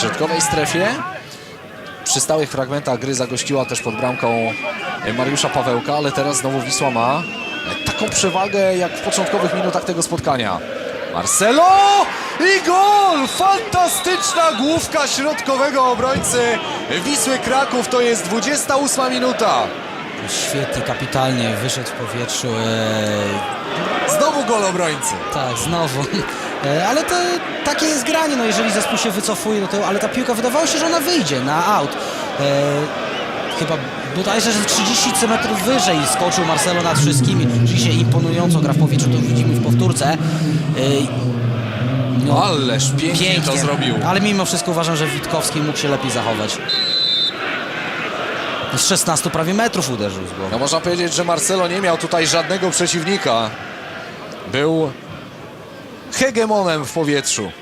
w środkowej strefie. Przy stałych fragmentach gry zagościła też pod bramką Mariusza Pawełka, ale teraz znowu Wisła ma taką przewagę jak w początkowych minutach tego spotkania. Marcelo i gol! Fantastyczna główka środkowego obrońcy Wisły Kraków. To jest 28 minuta. Świetnie, kapitalnie wyszedł w powietrzu. E, Znowu gol obrońcy. tak, znowu. E, ale to takie jest granie, no jeżeli zespół się wycofuje, no to, ale ta piłka wydawało się, że ona wyjdzie na aut. E, chyba bodajże, że 30 cm wyżej skoczył Marcelo nad wszystkimi. Rzeczywiście imponująco gra w powietrzu, to widzimy w powtórce. E, no, Ależ pięknie, to zrobił. Ale mimo wszystko uważam, że Witkowski mógł się lepiej zachować. Z 16 prawie metrów uderzył z głowy. No można powiedzieć, że Marcelo nie miał tutaj żadnego przeciwnika. Był hegemonem w powietrzu.